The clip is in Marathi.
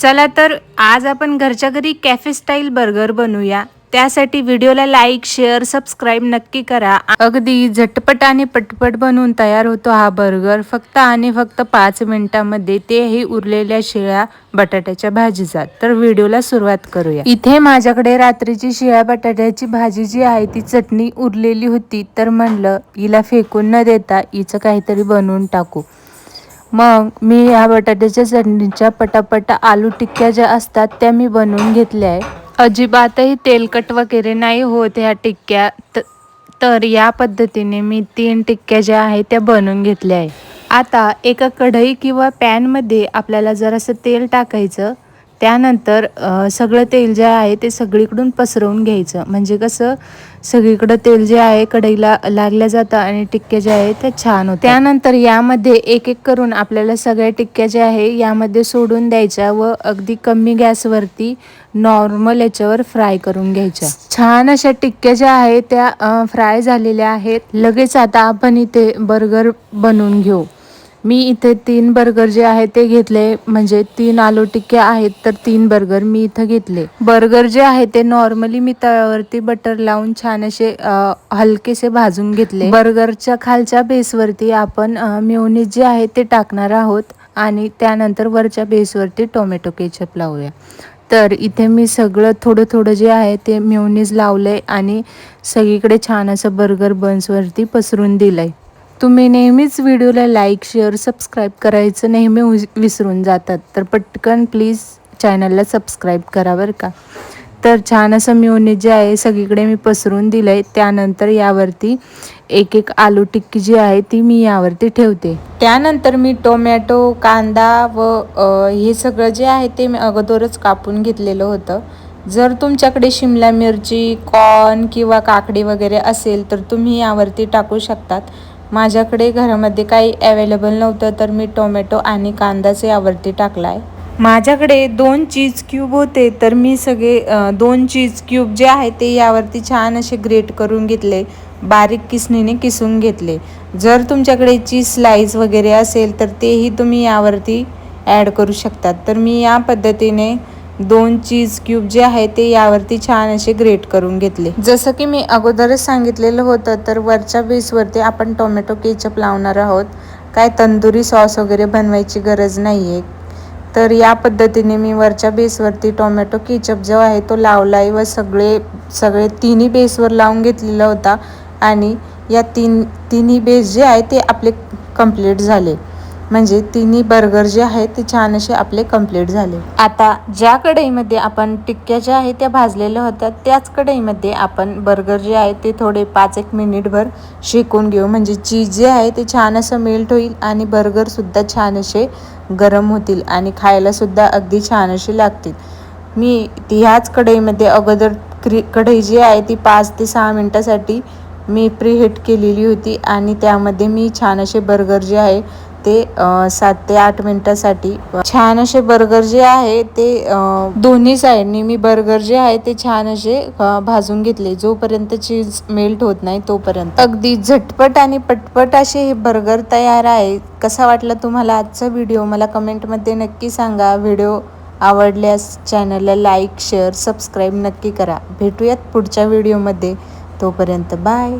चला तर आज आपण घरच्या घरी कॅफे स्टाईल बर्गर बनवूया. त्यासाठी व्हिडिओला लाईक शेअर सबस्क्राईब नक्की करा. अगदी झटपट आणि पटपट बनवून तयार होतो हा बर्गर फक्त आणि फक्त पाच मिनिटांमध्ये तेही उरलेल्या शिळ्या बटाट्याच्या भाजीचा तर व्हिडिओला सुरुवात करूया. इथे माझ्याकडे रात्रीची शिळ्या बटाट्याची भाजी जी आहे ती चटणी उरलेली होती. तर म्हणलं हिला फेकून न देता हिचं काहीतरी बनवून टाकू. मग मी ह्या बटाट्याच्या चटणीच्या पटापट आलू टिक्क्या ज्या असतात त्या मी बनवून घेतल्या आहे अजिबातही तेलकट वगैरे नाही होत ह्या टिक्क्या त- तर या पद्धतीने मी तीन टिक्क्या ज्या आहेत त्या बनवून घेतल्या आहे आता एका कढई किंवा पॅनमध्ये आपल्याला जरासं तेल टाकायचं त्यानंतर सगळं तेल जे आहे ते सगळीकडून पसरवून घ्यायचं. म्हणजे कसं सगळीकडं तेल जे आहे कढईला लागल्या जातं आणि टिक्क्या ज्या आहे त्या छान होतं त्यानंतर यामध्ये एक एक करून आपल्याला सगळ्या टिक्क्या ज्या आहे यामध्ये सोडून द्यायच्या व अगदी कमी गॅसवरती नॉर्मल याच्यावर फ्राय करून घ्यायच्या. छान अशा टिक्क्या ज्या आहेत त्या फ्राय झालेल्या आहेत. लगेच आता आपण इथे बर्गर बनवून घेऊ. मी इथे तीन बर्गर जे आहे ते घेतले. म्हणजे तीन आलू टिक्के आहेत तर तीन बर्गर मी इथं घेतले. बर्गर जे आहे ते नॉर्मली मी तव्यावरती बटर लावून छान असे हलकेसे भाजून घेतले. बर्गरच्या खालच्या बेसवरती आपण मेयोनीज जे आहे ते टाकणार आहोत. आणि त्यानंतर वरच्या बेसवरती टोमॅटो केचप लावूया. तर इथे मी सगळं थोडं थोडं जे आहे ते मेयोनीज लावलंय आणि सगळीकडे छान असं बर्गर बन्सवरती पसरून दिलंय. तुम्ही नेहमीच व्हिडिओला लाईक शेअर सबस्क्राईब करायचं नेहमी विसरून जातात. तर पटकन प्लीज चॅनलला सबस्क्राईब करा बरं का. तर छान असं मिओनीज जे आहे सगळीकडे मी पसरून दिलं आहे त्यानंतर यावरती एक एक आलू टिक्की जी आहे ती मी यावरती ठेवते. त्यानंतर मी टोमॅटो कांदा व हे सगळं जे आहे ते मी अगोदरच कापून घेतलेलं होतं. जर तुमच्याकडे शिमला मिरची कॉर्न किंवा काकडी वगैरे असेल तर तुम्ही यावरती टाकू शकतात. माझ्याकडे घरामध्ये काही अवेलेबल नव्हतं तर मी टोमॅटो आणि कांदाच यावरती टाकला आहे माझ्याकडे दोन चीज क्यूब होते तर मी सगळे दोन चीज क्यूब जे आहे ते यावरती छान असे ग्रेट करून घेतले बारीक किसणीने किसून घेतले. जर तुमच्याकडे चीज स्लाईस वगैरे असेल तर तेही तुम्ही यावरती ॲड करू शकतात. तर मी या पद्धतीने दोन चीज क्यूब जे आहे ते यावरती छान असे ग्रेट करून घेतले. जसं की मी अगोदरच सांगितलेलं होतं तर वरच्या बेसवरती आपण टोमॅटो केचप लावणार आहोत. काय तंदुरी सॉस वगैरे बनवायची गरज नाही आहे तर या पद्धतीने मी वरच्या बेसवरती टोमॅटो केचप जो आहे तो लावला आहे व सगळे सगळे तिन्ही बेसवर लावून घेतलेला होता. आणि या तीन तिन्ही बेस जे आहे ते आपले कंप्लीट झाले. म्हणजे तिन्ही बर्गर जे आहेत ते छान असे आपले कंप्लीट झाले. आता ज्या कढईमध्ये आपण टिक्क्या ज्या आहेत त्या भाजलेल्या होत्या त्याच कढईमध्ये आपण बर्गर जे आहे ते थोडे पाच एक मिनिटभर शेकून घेऊ. म्हणजे चीज जे आहे ते छान असं मेल्ट होईल आणि बर्गरसुद्धा छान असे गरम होतील आणि खायलासुद्धा अगदी छान असे लागतील. मी ती ह्याच कढईमध्ये अगोदर क्री कढई जी आहे ती पाच ते सहा मिनटासाठी मी प्रीहीट केलेली होती आणि त्यामध्ये मी छान असे बर्गर जे आहे ते सात ते आठ मिनिटासाठी. छान असे बर्गर जे आहे ते दोन्ही साईडनी मी बर्गर जे आहे ते छान असे भाजून घेतले. जोपर्यंत चीज मेल्ट होत नाही तोपर्यंत. अगदी झटपट आणि पटपट असे हे बर्गर तयार आहे. कसा वाटला तुम्हाला आजचा व्हिडिओ? मला कमेंटमध्ये नक्की सांगा. व्हिडिओ आवडल्यास चॅनलला लाईक शेअर सबस्क्राईब नक्की करा. भेटूयात पुढच्या व्हिडिओमध्ये. तोपर्यंत बाय.